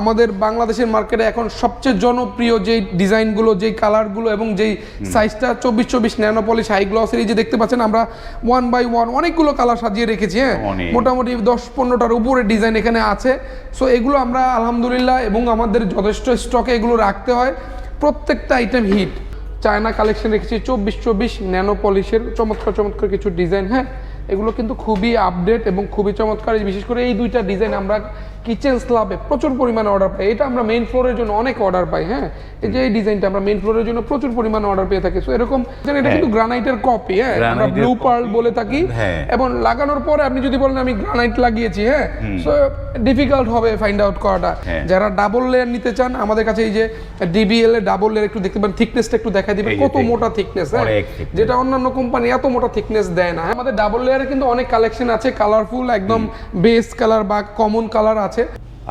আমাদের বাংলাদেশের মার্কেটে এখন সবচেয়ে জনপ্রিয় যে ডিজাইনগুলো যেই কালারগুলো এবং যেই সাইজটা চব্বিশ চব্বিশ ন্যানো পলিশ হাই গ্লসের এই যে দেখতে পাচ্ছেন আমরা ওয়ান বাই ওয়ান অনেকগুলো কালার সাজিয়ে রেখেছি হ্যাঁ? মোটামুটি দশ পনেরোটার উপরে ডিজাইন এখানে আছে। সো এগুলো আমরা আলহামদুলিল্লাহ এবং আমাদের যথেষ্ট স্টকে এগুলো রাখতে হয়। প্রত্যেকটা আইটেম হিট চায়না কালেকশন রেখেছি চব্বিশ চব্বিশ ন্যানো পলিশের চমৎকার চমৎকার কিছু ডিজাইন হ্যাঁ? এগুলো কিন্তু খুবই আপডেট এবং খুবই চমৎকার। বিশেষ করে এই দুইটা ডিজাইন আমরা কিচেন স্ল্যাবে প্রচুর পরিমাণে অর্ডার পাই। এটা আমরা মেইন ফ্লোরের জন্য অনেক অর্ডার পাই হ্যাঁ? এই যে এই ডিজাইনটা আমরা মেইন ফ্লোরের জন্য প্রচুর পরিমাণে অর্ডার পেয়ে থাকি। সো এরকম এটা কিন্তু গ্রানাইটের কপি হ্যাঁ? আমরা ব্লু পার্ল বলে থাকি। হ্যাঁ। এবং লাগানোর পরে আপনি যদি বলেন আমি গ্রানাইট লাগিয়েছি হ্যাঁ? সো ডিফিকাল্ট হবে ফাইন্ড আউট করাটা। হ্যাঁ। যারা ডাবল লেয়ার নিতে চান আমাদের কাছে এই যে ডিবিএল এর ডাবল লেয়ার একটু দেখতে পারেন থিকনেসটা একটু দেখা দিবেন। কত মোটা থিকনেস হ্যাঁ? যেটা অন্যান্য কোম্পানি এত মোটা থিকনেস দেয় না। আমাদের ডাবল লেয়ারে কিন্তু অনেক কালেকশন আছে কালারফুল একদম বেস কালার বা কমন কালার আছে।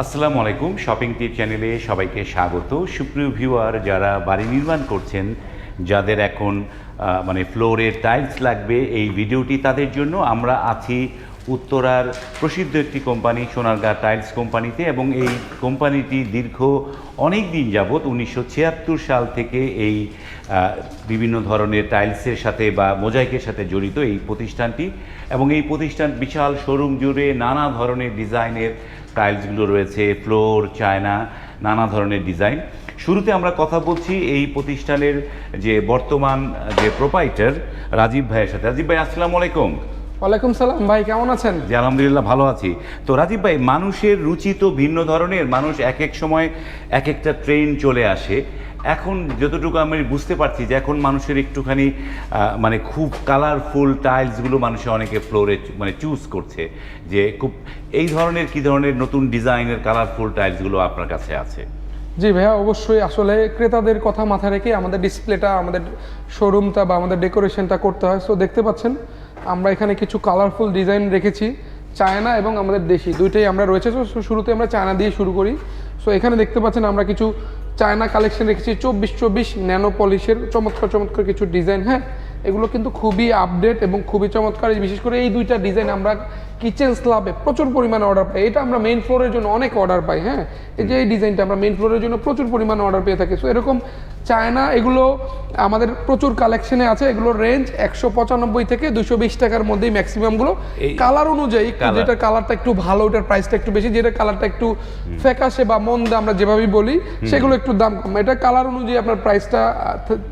আসসালামু আলাইকুম শপিং টিপ চ্যানেলে সবাইকে স্বাগত। সুপ্রিয় ভিউয়ার, যারা বাড়ি নির্মাণ করছেন, যাদের এখন মানে ফ্লোরের টাইলস লাগবে, এই ভিডিওটি তাদের জন্য, আমরা আছি উত্তরার প্রসিদ্ধ একটি কোম্পানি, সোনারগাঁ টাইলস কোম্পানিতে এবং এই কোম্পানিটি দীর্ঘ অনেক দিন যাবৎ উনিশশো ছিয়াত্তর সাল থেকে এই বিভিন্ন ধরনের টাইলসের সাথে বা মোজাইকের সাথে জড়িত এই প্রতিষ্ঠানটি এবং এই প্রতিষ্ঠান বিশাল শোরুম জুড়ে নানা ধরনের ডিজাইনের টাইলসগুলো রয়েছে, ফ্লোর, চায়না, নানা ধরনের ডিজাইন। শুরুতে আমরা কথা বলছি এই প্রতিষ্ঠানের যে বর্তমান যে প্রোপাইটার রাজীব ভাইয়ের সাথে। রাজীব ভাই, আসসালামু আলাইকুম। ওয়ালাইকুম সালাম ভাই কেমন আছেন? জি আলহামদুলিল্লাহ ভালো আছি। তো রাজীব ভাই মানুষের রুচি তো ভিন্ন ধরনের মানুষ এক এক সময় এক একটা ট্রেন চলে আসে। এখন যতটুকু আমি বুঝতে পারছি যে এখন মানুষের একটুখানি মানে খুব কালারফুল টাইলসগুলো মানুষে অনেকে ফ্লোরে মানে চুজ করছে যে খুব এই ধরনের কি ধরনের নতুন ডিজাইনের কালারফুল টাইলসগুলো আপনার কাছে আছে? জি ভাইয়া অবশ্যই। আসলে ক্রেতাদের কথা মাথায় রেখে আমাদের ডিসপ্লেটা আমাদের শোরুমটা বা আমাদের ডেকোরেশনটা করতে হয়। সো দেখতে পাচ্ছেন আমরা এখানে কিছু কালারফুল ডিজাইন রেখেছি, চায়না এবং আমাদের দেশি, দুইটাই আমরা রয়েছে সো শুরুতে আমরা চায়না দিয়ে শুরু করি। সো এখানে দেখতে পাচ্ছেন আমরা কিছু চায়না কালেকশন রেখেছি, চব্বিশ চব্বিশ ন্যানো পলিশের চমৎকার চমৎকার কিছু ডিজাইন হ্যাঁ? এগুলো কিন্তু খুবই আপডেট এবং খুবই চমৎকার, বিশেষ করে এই দুইটা ডিজাইন আমরা কিচেন স্ল্যাবে প্রচুর পরিমাণে অর্ডার পাই। এটা আমরা মেইন ফ্লোরের জন্য অনেক অর্ডার পাই হ্যাঁ? এই যে এই ডিজাইনটা আমরা মেইন ফ্লোরের জন্য প্রচুর পরিমাণে অর্ডার পেয়ে থাকি। সো এরকম চায়না এগুলো আমাদের প্রচুর কালেকশনে আছে। এগুলোর রেঞ্জ একশো পঁচানব্বই থেকে দুশো বিশ টাকার মধ্যেই ম্যাক্সিমামগুলো কালার অনুযায়ী যেটা কালারটা একটু ভালো ওটার প্রাইসটা একটু বেশি যেটা কালারটা একটু ফ্যাকাশে বা মন্দা আমরা যেভাবেই বলি সেগুলো একটু দাম কম। এটা কালার অনুযায়ী আপনার প্রাইসটা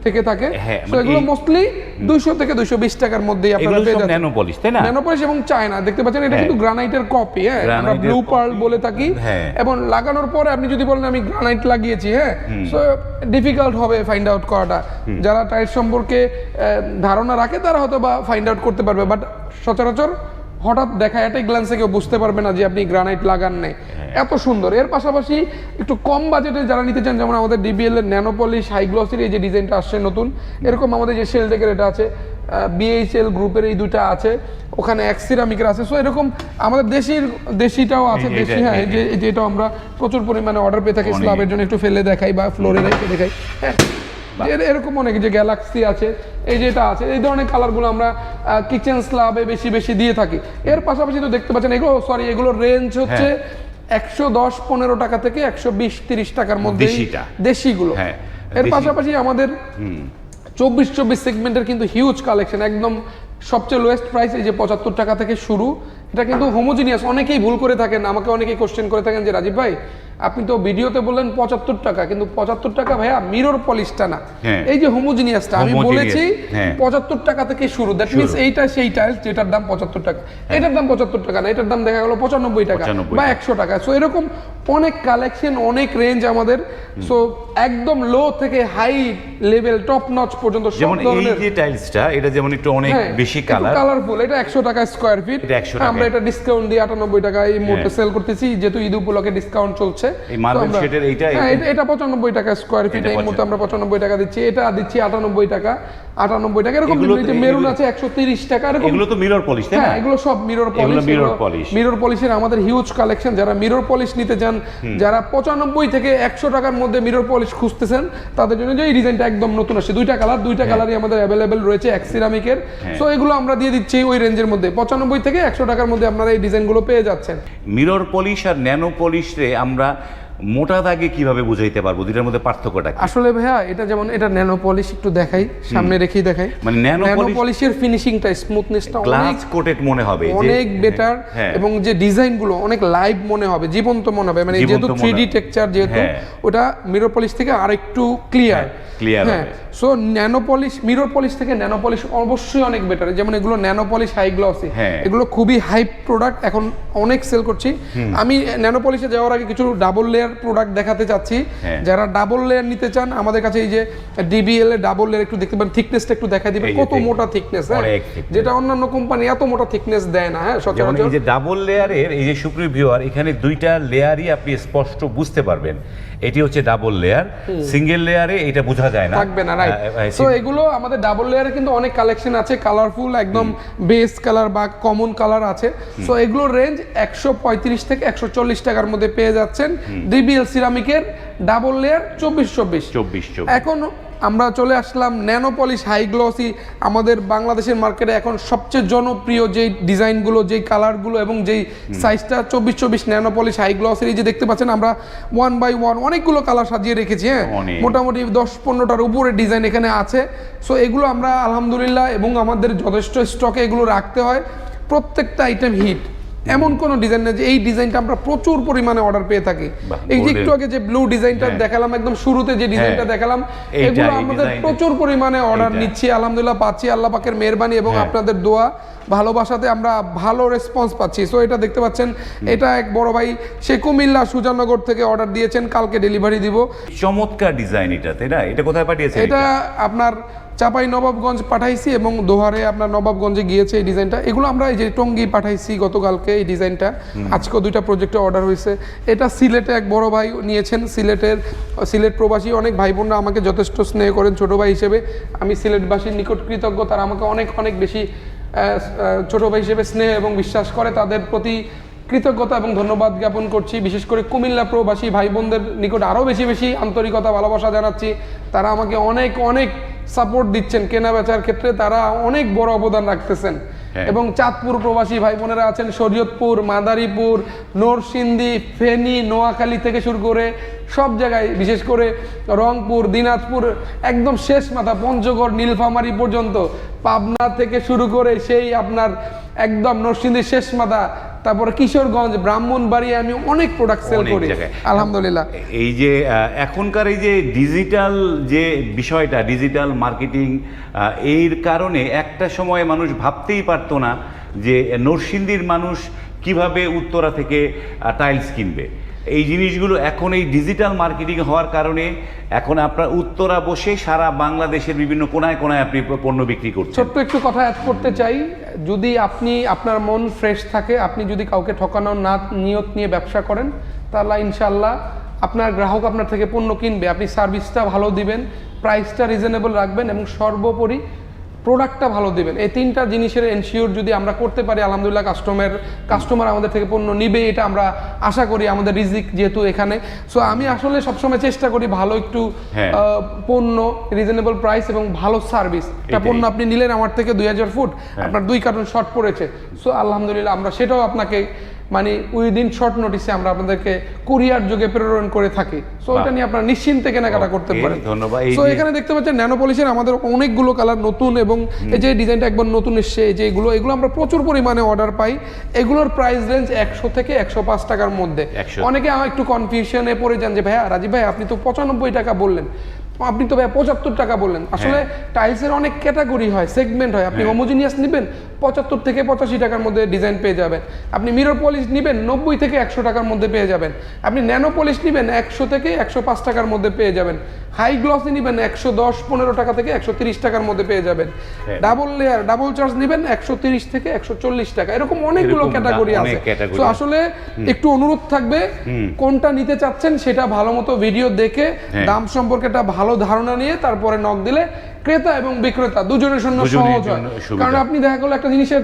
থেকে থাকে। হ্যাঁ, মানে এগুলো মোস্টলি দুইশো থেকে দুইশো বিশ টাকার মধ্যেই আপনারা পেয়ে যাচ্ছেন। ন্যানো তাই না? ন্যানো এবং চায়না দেখতে পাচ্ছেন এটা হ্যাঁ। কিন্তু গ্রানাইটের কপি হ্যাঁ আমরা ব্লু পার্ল বলে থাকি। হ্যাঁ। এবং লাগানোর পরে আপনি যদি বলেন আমি গ্রানাইট লাগিয়েছি হ্যাঁ সো ডিফিকাল্ট হবে ফাইন্ড আউট করাটা। যারা টাইল সম্পর্কে ধারণা রাখে তারা হয়তো বা ফাইন্ড আউট করতে পারবে। বাট সচরাচর হঠাৎ দেখা এটাই গ্ল্যান্সে কেউ বুঝতে পারবে না যে আপনি গ্রানাইট লাগান নাই। হ্যাঁ। এত সুন্দর। এর পাশাপাশি একটু কম বাজেটে যারা নিতে চান যেমন আমাদের ডিবিএল এর ন্যানো পলিশ হাই গ্লসের এই যে ডিজাইনটা আসছে নতুন এরকম আমাদের যে সেল টেকের এটা আছে বিএইচএল গ্রুপের এই দুটা আছে ওখানে এক সিরামিকের আছে। সো এরকম আমাদের দেশির দেশিটাও আছে দেশি হ্যাঁ যে এই যে এটা আমরা প্রচুর পরিমাণে অর্ডার পেয়ে থাকি। স্লাবের জন্য একটু ফেলে দেখাই বা ফ্লোরে রেখে দেখাই। হ্যাঁ এর- এরকম অনেক যে গ্যালাক্সি আছে এই যেটা আছে এই ধরনের কালারগুলো আমরা কিচেন স্লাবে বেশি বেশি দিয়ে থাকি। এর পাশাপাশি তো দেখতে পাচ্ছেন এগুলো সরি এগুলোর রেঞ্জ হচ্ছে একশো দশ পনেরো টাকা থেকে একশো বিশ তিরিশ টাকার মধ্যে। দেশিগুলো। হ্যাঁ, এর পাশাপাশি আমাদের চব্বিশ চব্বিশ সেগমেন্টের কিন্তু হিউজ কালেকশন একদম সবচেয়ে লোয়েস্ট প্রাইস এই যে পঁচাত্তর টাকা থেকে শুরু। এটা কিন্তু হোমোজিনিয়াস অনেকেই ভুল করে থাকেন, আমাকে অনেকেই কোশ্চেন করে থাকেন যে রাজীব ভাই আপনি তো ভিডিওতে বললেন পঁচাত্তর টাকা কিন্তু পঁচাত্তর টাকা ভাইয়া মিরর পলিশটা না। হ্যাঁ। এই যে হোমোজিনিয়াসটা আমি বলেছি হ্যাঁ। পঁচাত্তর টাকা থেকে শুরু। দ্যাট মিনস এইটা সেই টাইলস যেটার দাম পঁচাত্তর টাকা। এটার দাম পঁচাত্তর টাকা না এটার দাম দেখা গেল পঁচানব্বই টাকা বা একশো টাকা। সো এরকম অনেক কালেকশন অনেক রেঞ্জ আমাদের। সো একদম লো থেকে হাই লেভেল টপ নচ পর্যন্ত সব যেমন এই যে টাইলসটা এটা যেমন একটু অনেক হ্যাঁ, বেশি কালার কালারফুল এটা একশো টাকা স্কোয়ার ফিট 100। আমরা এটা ডিসকাউন্ট দিয়ে আটানব্বই টাকা এই মুহূর্তে হ্যাঁ। সেল করতেছি। যেহেতু ঈদ উপলক্ষে ডিসকাউন্ট চলছে এই মার্বেল শেডের এইটা- হ্যাঁ, এটা- এটা পঁচানব্বই টাকা স্কোয়ার ফিট এই মুহূর্তে আমরা পঁচানব্বই টাকা দিচ্ছি। এটা দিচ্ছি আটানব্বই টাকা। আটানব্বই টাকা এরকম মেরুন আছে একশো তিরিশ টাকা এরকম এগুলো তো মিরর পলিশ হ্যাঁ এগুলো সব mirror polish mirror polish। Mirror পলিশের আমাদের হিউজ কালেকশন যারা মিরর পলিশ নিতে চান যারা পঁচানব্বই থেকে একশো টাকার মধ্যে মিরর পলিশ খুঁজতেছেন তাদের জন্য যে এই ডিজাইনটা একদম নতুন আসছে। দুইটা কালার দুইটা কালারই আমাদের অ্যাভেলেবেল রয়েছে এক সিরামিকের হ্যাঁ। সো এগুলো আমরা দিয়ে দিচ্ছি ওই রেঞ্জের মধ্যে। পঁচানব্বই থেকে একশো টাকার মধ্যে আপনারা এই ডিজাইনগুলো পেয়ে যাচ্ছেন। মিরর পলিশ আর ন্যানো পলিশে আমরা মোটা দাগে কীভাবে বুঝাইতে পারব? দুটার মধ্যে পার্থক্যটা আসলে ভাইয়া এটা যেমন এটা ন্যানো পলিশ একটু দেখাই সামনে রেখেই দেখাই। মানে ন্যানো ন্যানো পলিশ পলিশের ফিনিশিংটা স্মুথনেসটা অনেক কোটেড মনে হবে অনেক বেটার হ্যাঁ। এবং যে ডিজাইনগুলো অনেক লাইভ মনে হবে জীবন্ত মনে হবে। মানে যেহেতু থ্রি ডি টেকচার টেক্সচার যেহেতু হ্যাঁ। ওটা মিরর পলিশ থেকে আরেকটু ক্লিয়ার ক্লিয়ার হ্যাঁ হবে। So nano polish mirror polish থেকে ন্যানো পলিশ অবশ্যই অনেক বেটার যেমন এগুলো ন্যানো পলিশ হাই গ্লসি। এগুলো খুবই হাই প্রোডাক্ট এখন অনেক সেল করছি। আমি ন্যানো পলিশে যাওয়ার আগে কিছু ডাবল লেয়ার প্রোডাক্ট দেখাতে চাচ্ছি। হ্যাঁ। যারা ডাবল লেয়ার নিতে চান আমাদের কাছে এই যে ডিবিএল এর ডাবল লেয়ার একটু দেখতে পারেন থিকনেসটা একটু দেখা দিবেন। কত মোটা থিকনেস হ্যাঁ? যেটা অন্যান্য কোম্পানি এত মোটা থিকনেস দেয় না হ্যাঁ সচরাচর। এই যে ডাবল লেয়ারের এই যে সুপ্রিয় ভিউয়ার এখানে দুইটা লেয়ারই আপনি স্পষ্ট বুঝতে পারবেন। এটি হচ্ছে ডাবল লেয়ার সিঙ্গেল লেয়ারে এটা বোঝা যায় না। থাকবে না রাইট সো এগুলো আমাদের ডাবল লেয়ারে কিন্তু অনেক কালেকশন আছে কালারফুল একদম বেস কালার বা কমন কালার আছে। সো এগুলোর রেঞ্জ একশো পঁয়ত্রিশ থেকে একশো চল্লিশ টাকার মধ্যে পেয়ে যাচ্ছেন। ডিবিএল সিরামিকের ডাবল লেয়ার চব্বিশ। চব্বিশ চব্বিশ। এখন আমরা চলে আসলাম ন্যানো পলিশ হাই গ্লসি আমাদের বাংলাদেশের মার্কেটে এখন সবচেয়ে জনপ্রিয় যেই ডিজাইনগুলো যেই কালারগুলো এবং যেই সাইজটা চব্বিশ চব্বিশ ন্যানো পলিশ হাই গ্লসের যে দেখতে পাচ্ছেন আমরা ওয়ান বাই ওয়ান অনেকগুলো কালার সাজিয়ে রেখেছি হ্যাঁ? মোটামুটি দশ পনেরোটার উপরে ডিজাইন এখানে আছে। সো এগুলো আমরা আলহামদুলিল্লাহ এবং আমাদের যথেষ্ট স্টকে এগুলো রাখতে হয়। প্রত্যেকটা আইটেম হিট এমন কোন ডিজাইন নেই যে এই ডিজাইনটা আমরা প্রচুর পরিমাণে অর্ডার পেয়ে থাকি। এই যে একটু আগে যে ব্লু ডিজাইনটা হ্যাঁ। দেখালাম একদম শুরুতে যে ডিজাইনটা হ্যাঁ। দেখালাম এগুলো আমাদের প্রচুর পরিমাণে অর্ডার নিচ্ছি আলহামদুলিল্লাহ পাচ্ছি আল্লাহ পাকের মেহরবানি এবং হ্যাঁ। আপনাদের দোয়া ভালোবাসাতে আমরা ভালো রেসপন্স পাচ্ছি। সো এটা দেখতে পাচ্ছেন এটা এক বড় ভাই সে কুমিল্লা সুজানগর থেকে অর্ডার দিয়েছেন কালকে ডেলিভারি দিব। চমৎকার ডিজাইন এটা তাই না? এটা কোথায় পাঠিয়েছে এটা? আপনার চাপাই নবাবগঞ্জ পাঠাইছি এবং দোহারে আপনার নবাবগঞ্জে গিয়েছে এই ডিজাইনটা। এগুলো আমরা এই যে টঙ্গি পাঠাইছি গতকালকে এই ডিজাইনটা। আজকেও দুইটা প্রজেক্টে অর্ডার হয়েছে। এটা সিলেটে এক বড় ভাই নিয়েছেন সিলেটের সিলেট প্রবাসী অনেক ভাই বোনরা আমাকে যথেষ্ট স্নেহ করেন ছোট ভাই হিসেবে। আমি সিলেটবাসীর নিকট কৃতজ্ঞ তারা আমাকে অনেক অনেক বেশি ছোট ভাই হিসেবে স্নেহ এবং বিশ্বাস করে তাদের প্রতি কৃতজ্ঞতা এবং ধন্যবাদ জ্ঞাপন করছি। বিশেষ করে কুমিল্লা প্রবাসী ভাই বোনদের নিকট আরও বেশি বেশি আন্তরিকতা ভালোবাসা জানাচ্ছি। তারা আমাকে অনেক অনেক সাপোর্ট দিচ্ছেন কেনা বেচার ক্ষেত্রে তারা অনেক বড় অবদান রাখতেছেন হ্যাঁ। এবং চাঁদপুর প্রবাসী ভাই বোনেরা আছেন শরীয়তপুর মাদারীপুর নরসিংদী ফেনী নোয়াখালী থেকে শুরু করে সব জায়গায় বিশেষ করে রংপুর দিনাজপুর একদম শেষ মাথা পঞ্চগড় নীলফামারী পর্যন্ত পাবনা থেকে শুরু করে সেই আপনার একদম নরসিংদীর শেষ মাথা তারপরে কিশোরগঞ্জ ব্রাহ্মণবাড়ি আমি অনেক প্রোডাক্ট সেল করি। আলহামদুলিল্লাহ। এই যে এখনকার এই যে ডিজিটাল যে বিষয়টা ডিজিটাল মার্কেটিং এর কারণে একটা সময় মানুষ ভাবতেই পারতো না যে নরসিংদীর মানুষ কীভাবে উত্তরা থেকে টাইলস কিনবে। এই জিনিসগুলো এখন এই ডিজিটাল মার্কেটিং হওয়ার কারণে এখন আপনার উত্তরা বসে সারা বাংলাদেশের বিভিন্ন কোনায় কোনায় আপনি পণ্য বিক্রি করছেন। ছোট্ট একটু কথা অ্যাড করতে চাই। যদি আপনি, আপনার মন ফ্রেশ থাকে, আপনি যদি কাউকে ঠকানোর না, নিয়ত নিয়ে ব্যবসা করেন, তাহলে ইনশাল্লাহ আপনার গ্রাহক আপনার থেকে পণ্য কিনবে। আপনি সার্ভিসটা ভালো দিবেন প্রাইসটা রিজনেবল রাখবেন এবং সর্বোপরি প্রোডাক্টটা ভালো দেবেন। এই তিনটা জিনিসের এনশিওর যদি আমরা করতে পারি আলহামদুলিল্লাহ কাস্টমার কাস্টমার আমাদের থেকে পণ্য নিবে এটা আমরা আশা করি আমাদের রিজিক যেহেতু এখানে। সো আমি আসলে সবসময় চেষ্টা করি ভালো একটু হ্যাঁ। পণ্য রিজনেবল প্রাইস এবং ভালো সার্ভিস একটা পণ্য আপনি নিলেন আমার থেকে দুই হাজার ফুট হ্যাঁ। আপনার দুই কার্টন শর্ট পড়েছে। সো আলহামদুলিল্লাহ আমরা সেটাও আপনাকে মানে উইদিন শর্ট নোটিসে আমরা আপনাদেরকে কুরিয়ার যোগে প্রেরণ করে থাকি। সো এটা নিয়ে আপনারা নিশ্চিন্তে কেনাকাটা করতে পারেন। ধন্যবাদ। সো এখানে দেখতে পাচ্ছেন ন্যানো পলিশের আমাদের অনেকগুলো কালার নতুন এবং এই যে ডিজাইনটা একবার নতুন এসছে এই যে এগুলো এগুলো আমরা প্রচুর পরিমাণে অর্ডার পাই। এগুলোর প্রাইস রেঞ্জ একশো থেকে একশো পাঁচ টাকার মধ্যে। অনেকে আমার একটু কনফিউশনে পড়ে যান যে ভাইয়া রাজীব ভাই আপনি তো পঁচানব্বই টাকা বললেন। আপনি তো ভাই পঁচাত্তর টাকা বললেন। আসলে টাইলসের অনেক ক্যাটাগরি হয় সেগমেন্ট হয়। আপনি হ্যাঁ। হোমোজিনিয়াস নেবেন পঁচাত্তর থেকে পঁচাশি টাকার মধ্যে ডিজাইন পেয়ে যাবেন। আপনি মিরর পলিশ নেবেন নব্বই থেকে একশো টাকার মধ্যে পেয়ে যাবেন। আপনি ন্যানো পলিশ নেবেন একশো থেকে একশো পাঁচ টাকার মধ্যে পেয়ে যাবেন। হাই গ্লসি নেবেন একশো দশ পনেরো টাকা থেকে একশো তিরিশ টাকার মধ্যে পেয়ে যাবেন। হ্যাঁ। ডাবল লেয়ার ডাবল চার্জ নেবেন একশো তিরিশ থেকে একশো চল্লিশ টাকা। এরকম অনেকগুলো ক্যাটাগরি আছে। তো আসলে একটু অনুরোধ থাকবে কোনটা নিতে চাচ্ছেন সেটা ভালো মতো ভিডিও দেখে হ্যাঁ। দাম সম্পর্কে একটা ভালো ধারণা নিয়ে তারপরে নক দিলে ক্রেতা এবং বিক্রেতা দুজনের জন্য সহজ হয়। কারণ আপনি দেখা গেলো একটা জিনিসের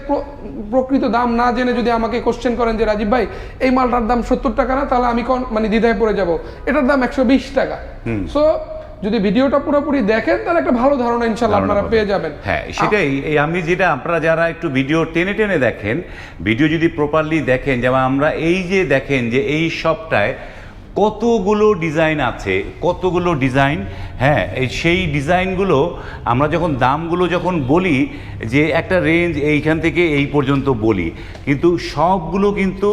প্রকৃত দাম না জেনে যদি আমাকে কোশ্চেন করেন যে রাজীব ভাই এই মালটার দাম সত্তর টাকা না? তাহলে আমি কোন- মানে দ্বিধায় পড়ে যাব। এটার দাম একশো বিশ টাকা। সো যদি ভিডিওটা পুরোপুরি দেখেন তাহলে একটা ভালো ধারণা ইনশাল্লাহ আপনারা পেয়ে যাবেন। হ্যাঁ সেটাই। এই আমি যেটা আপনারা যারা একটু ভিডিও টেনে টেনে দেখেন ভিডিও যদি প্রপারলি দেখেন যেমন আমরা এই যে দেখেন যে এই সবটায় কতগুলো ডিজাইন আছে, কতগুলো ডিজাইন হ্যাঁ সেই ডিজাইনগুলো আমরা যখন দামগুলো যখন বলি, যে একটা রেঞ্জ এইখান থেকে এই পর্যন্ত বলি, কিন্তু সবগুলো কিন্তু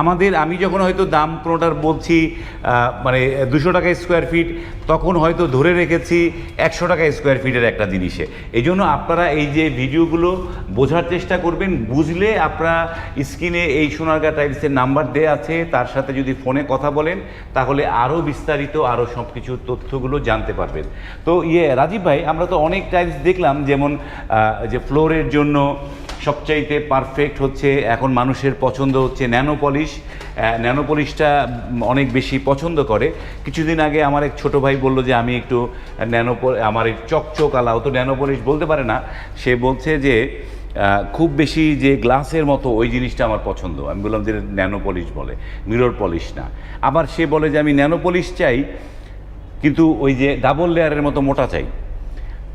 আমাদের, আমি যখন হয়তো দাম কোনোটার বলছি মানে দুশো টাকা স্কোয়ার ফিট তখন হয়তো ধরে রেখেছি একশো টাকা স্কোয়ার ফিটের একটা জিনিসে। এই জন্য আপনারা এই যে ভিডিওগুলো বোঝার চেষ্টা করবেন, বুঝলে আপনারা স্ক্রিনে এই সোনারগা টাইলসের নাম্বার দেওয়া আছে, তার সাথে যদি ফোনে কথা বলেন তাহলে আরও বিস্তারিত আরও সব কিছু তথ্যগুলো জানতে পারবেন। তো ইয়ে রাজীব ভাই, আমরা তো অনেক টাইলস দেখলাম যেমন যে ফ্লোরের জন্য সবচাইতে পারফেক্ট হচ্ছে, এখন মানুষের পছন্দ হচ্ছে ন্যানো পলিশ ন্যানো পলিশটা অনেক বেশি পছন্দ করে। কিছুদিন আগে আমার এক ছোট ভাই বলল যে, আমি একটু ন্যানো আমার এই চকচক আলা তো ন্যানো পলিশ বলতে পারে না। সে বলছে যে খুব বেশি যে গ্লাসের মতো ওই জিনিসটা আমার পছন্দ। আমি বললাম যে ন্যানো পলিশ বলে, মিরর পলিশ না। আবার সে বলে যে আমি ন্যানো পলিশ চাই, কিন্তু ওই যে ডাবল লেয়ারের মতো মোটা চাই।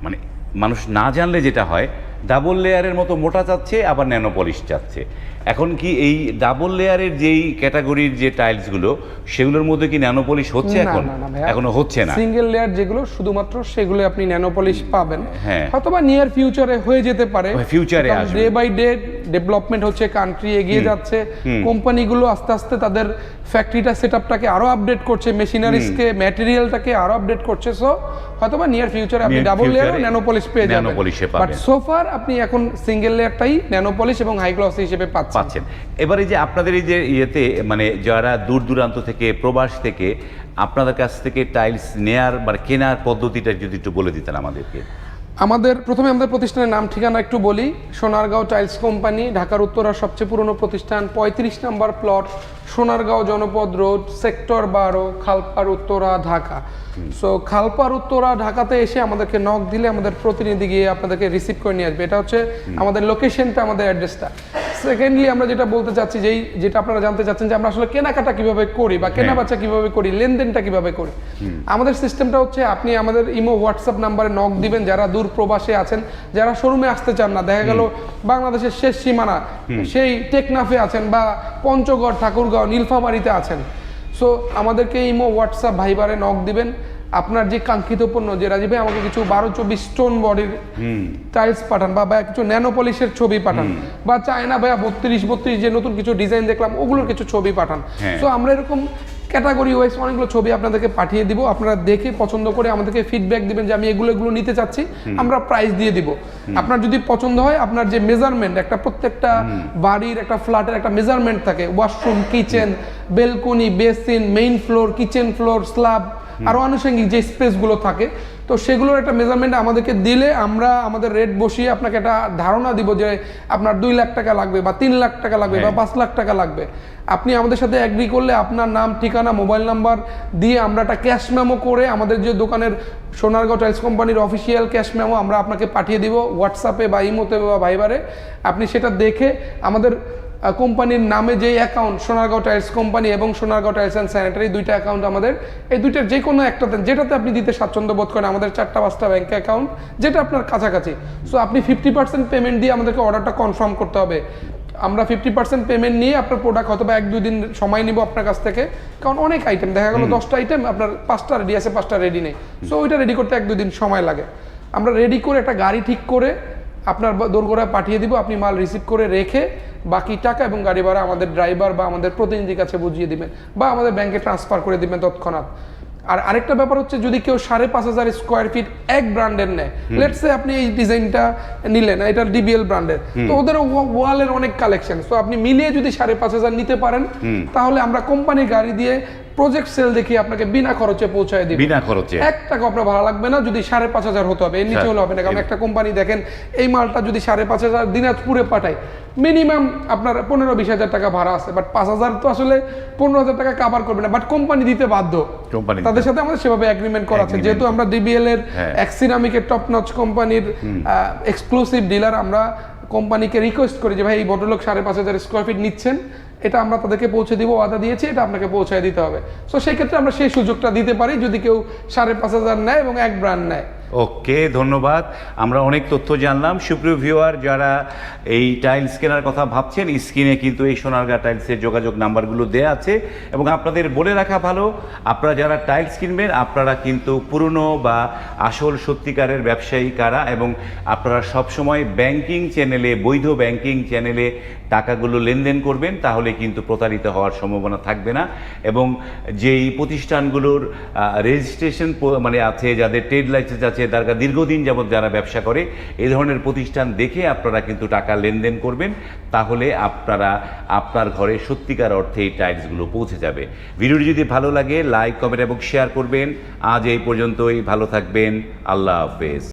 মানে মানুষ না জানলে যেটা হয় ডাবল লেয়ারের মতো মোটা চাচ্ছে, আবার ন্যানো পলিশ চাচ্ছে। এখন কি এই ডাবল লেয়ারের যেই ক্যাটাগরির যে টাইলসগুলো সেগুলোর মধ্যে কি ন্যানো পলিশ হচ্ছে এখন। এখনও হচ্ছে না? সিঙ্গেল লেয়ার যেগুলো শুধুমাত্র সেগুলো আপনি ন্যানো পলিশ পাবেন। হ্যাঁ। অথবা নিয়ার ফিউচারে হয়ে যেতে পারে। ফিউচারে আসবে। ডে বাই ডে ডেভেলপমেন্ট হচ্ছে কান্ট্রি এগিয়ে যাচ্ছে। কোম্পানিগুলো আস্তে আস্তে তাদের ফ্যাক্টরিটা সেট আপটাকে আরও আপডেট করছে। মেশিনারিজকে ম্যাটেরিয়ালটাকে আরও আপডেট করছে। সো হয়তোবা নিয়ার ফিউচারে আপনি ডাবল লেয়ার future-এ ন্যানো পলিশ পেয়ে যাবেন। বাট। সোফার আপনি এখন সিঙ্গেল লেয়ারটাই ন্যানো পলিশ এবং হাই গ্লস হিসেবে পাচ্ছেন। পাচ্ছেন। এবারে যে আপনাদের এই যে ইয়েতে মানে যারা দূর দূরান্ত থেকে, প্রবাস থেকে, আপনাদের কাছ থেকে টাইলস নেয়ার বা কেনার পদ্ধতিটা যদি একটু বলে দিতেন আমাদেরকে। আমাদের প্রথমে আমাদের প্রতিষ্ঠানের নাম ঠিকানা একটু বলি। সোনারগাঁও টাইলস কোম্পানি ঢাকার উত্তরার সবচেয়ে পুরনো প্রতিষ্ঠান পঁয়ত্রিশ নম্বর প্লট সোনারগাঁও জনপদ রোড সেক্টর বারো খালপার উত্তরা ঢাকা। সো খালপার উত্তরা ঢাকাতে এসে আমাদেরকে নক দিলে আমাদের প্রতিনিধি গিয়ে আপনাদেরকে রিসিভ করে নিয়ে আসবে। এটা হচ্ছে আমাদের লোকেশনটা আমাদের অ্যাড্রেসটা সেকেন্ডলি আমরা যেটা বলতে চাচ্ছি যেই যেটা আপনারা জানতে চাচ্ছেন যে আমরা আসলে কেনাকাটা কীভাবে করি বা কেনা বেচা কীভাবে করি লেনদেনটা কীভাবে করি? আমাদের সিস্টেমটা হচ্ছে আপনি আমাদের ইমো হোয়াটসঅ্যাপ নাম্বারে নক দিবেন যারা দূর প্রবাসে আছেন যারা শোরুমে আসতে চান না দেখা গেল বাংলাদেশের শেষ সীমানা সেই টেকনাফে আছেন বা পঞ্চগড় ঠাকুরগাঁও নীলফামারিতে আছেন। সো আমাদেরকে ইমো হোয়াটসঅ্যাপ ভাইবারে নক দিবেন। আপনার যে কাঙ্ক্ষিত পণ্য যে রাজীব ভাই আমাকে কিছু বারো চব্বিশ স্টোন বডির টাইলস পাঠান বা কিছু ন্যানো পলিশের ছবি পাঠান বা চায়না ভাইয়া বত্রিশ বত্রিশ যে নতুন কিছু ডিজাইন দেখলাম ওগুলোর কিছু ছবি পাঠান। হ্যাঁ। তো আমরা এরকম ক্যাটাগরি ওয়াইজ অনেকগুলো ছবি আপনাদেরকে পাঠিয়ে দিব। আপনারা দেখে পছন্দ করে আমাদেরকে ফিডব্যাক দিবেন যে আমি এগুলো এগুলো নিতে চাচ্ছি। আমরা প্রাইস দিয়ে দিব। আপনার যদি পছন্দ হয় আপনার যে মেজারমেন্ট একটা প্রত্যেকটা বাড়ির একটা ফ্ল্যাটের একটা মেজারমেন্ট থাকে। Washroom kitchen balcony basin main floor kitchen floor slab আরও আনুষঙ্গিক যে স্পেসগুলো থাকে তো সেগুলোর একটা মেজারমেন্ট আমাদেরকে দিলে আমরা আমাদের রেট বসিয়ে আপনাকে একটা ধারণা দিব যে আপনার দুই লাখ টাকা লাগবে বা তিন লাখ টাকা লাগবে বা হ্যাঁ। পাঁচ লাখ টাকা লাগবে আপনি আমাদের সাথে অ্যাগ্রি করলে আপনার নাম ঠিকানা মোবাইল নাম্বার দিয়ে আমরা একটা ক্যাশ মেমো করে আমাদের যে দোকানের সোনারগাঁও টাইলস কোম্পানির অফিসিয়াল ক্যাশ মেমো আমরা আপনাকে পাঠিয়ে দিব হোয়াটসঅ্যাপে বা ইমোতে বা ভাইবারে আপনি সেটা দেখে আমাদের কোম্পানির নামে যে অ্যাকাউন্ট সোনারগাঁও টাইলস কোম্পানি এবং সোনারগাঁও টাইলস অ্যান্ড স্যানিটারি দুইটা অ্যাকাউন্ট আমাদের এই দুইটার যে কোনো একটাতে যেটাতে আপনি দিতে স্বাচ্ছন্দ্য বোধ করেন আমাদের চারটা পাঁচটা ব্যাংক অ্যাকাউন্ট যেটা আপনার কাছাকাছি। সো আপনি ফিফটি পার্সেন্ট পেমেন্ট দিয়ে আমাদেরকে অর্ডারটা কনফার্ম করতে হবে। আমরা ফিফটি পার্সেন্ট পেমেন্ট নিয়ে আপনার প্রোডাক্ট হয়তো বা এক দুই দিন সময় নিব আপনার কাছ থেকে কারণ অনেক আইটেম দেখা গেল দশটা আইটেম আপনার পাঁচটা রেডি আছে পাঁচটা রেডি নেই। সো ওইটা রেডি করতে এক দুই দিন সময় লাগে। আমরা রেডি করে একটা গাড়ি ঠিক করে আপনার দোরগোড়ায় পাঠিয়ে দিব আপনি মাল রিসিভ করে রেখে বাকি টাকা এবং গাড়ি ভাড়া আমাদের ড্রাইভার বা আমাদের প্রতিনিধির কাছে বুঝিয়ে দিবেন বা আমাদের ব্যাংকে ট্রান্সফার করে দিবেন তৎক্ষণাৎ। আর আরেকটা ব্যাপার হচ্ছে যদি কেউ সাড়ে পাঁচ হাজার স্কোয়ার ফিট এক ব্র্যান্ডের নেয় লেটসে আপনি এই ডিজাইনটা নিলেন এটা ডিবিএল ব্র্যান্ডের তো ওদের ওয়ালের অনেক কালেকশন তো আপনি মিলিয়ে যদি সাড়ে পাঁচ হাজার নিতে পারেন তাহলে আমরা কোম্পানির গাড়ি দিয়ে প্রজেক্ট সেল দেখি আপনাকে বিনা খরচে পৌঁছায় দিব। বিনা খরচে। এক টাকা আপনার ভাড়া লাগবে না যদি সাড়ে পাঁচ হাজার হতে হবে এর নিচে। হলে হবে না কারণ একটা কোম্পানি দেখেন এই মালটা যদি সাড়ে পাঁচ হাজার দিনাজপুরে পাঠায় মিনিমাম আপনার পনেরো বিশ হাজার টাকা ভাড়া আছে বাট পাঁচ হাজার তো আসলে পনেরো হাজার টাকা কাভার করবে না বাট কোম্পানি দিতে বাধ্য। কোম্পানি তাদের সাথে আমাদের সেভাবে এগ্রিমেন্ট করা আছে যেহেতু আমরা ডিবিএল এর। এক্সিনামিকের টপ নচ কোম্পানির এক্সক্লুসিভ ডিলার আমরা কোম্পানিকে রিকোয়েস্ট করি যে ভাই এই ভদ্রলোক সাড়ে পাঁচ হাজার স্কোয়ার ফিট নিচ্ছেন এটা আমরা তাদেরকে পৌঁছে দিব, ওয়াদা দিয়েছি, এটা আপনাকে পৌঁছায় দিতে হবে। সো সেই ক্ষেত্রে আমরা সেই সুযোগটা দিতে পারি, যদি কেউ সাড়ে পাঁচ হাজার নেয় এবং এক ব্র্যান্ড নেয়। ওকে, ধন্যবাদ। আমরা অনেক তথ্য জানলাম। সুপ্রিয় ভিউয়ার, যারা এই টাইলস কেনার কথা ভাবছেন, স্ক্রিনে কিন্তু এই সোনারগা টাইলসের যোগাযোগ নাম্বারগুলো দেওয়া আছে। এবং আপনাদের বলে রাখা ভালো, আপনারা যারা টাইলস কিনবেন, আপনারা কিন্তু পুরনো বা আসল সত্যিকারের ব্যবসায়ী কারা এবং আপনারা সবসময় ব্যাংকিং চ্যানেলে, বৈধ ব্যাংকিং চ্যানেলে টাকাগুলো লেনদেন করবেন, তাহলে কিন্তু প্রতারিত হওয়ার সম্ভাবনা থাকবে না। এবং যেই প্রতিষ্ঠানগুলোর রেজিস্ট্রেশন মানে আছে, যাদের ট্রেড লাইসেন্স আছে তারা দীর্ঘদিন যাবৎ যারা ব্যবসা করে, এ ধরনের প্রতিষ্ঠান দেখে আপনারা কিন্তু টাকা লেনদেন করবেন, তাহলে আপনারা, আপনার ঘরে সত্যিকার অর্থে এই টাইলসগুলো পৌঁছে যাবে। ভিডিওটি যদি ভালো লাগে, লাইক, কমেন্ট এবং শেয়ার করবেন। আজ এই পর্যন্তই, ভালো থাকবেন, আল্লাহ হাফেজ।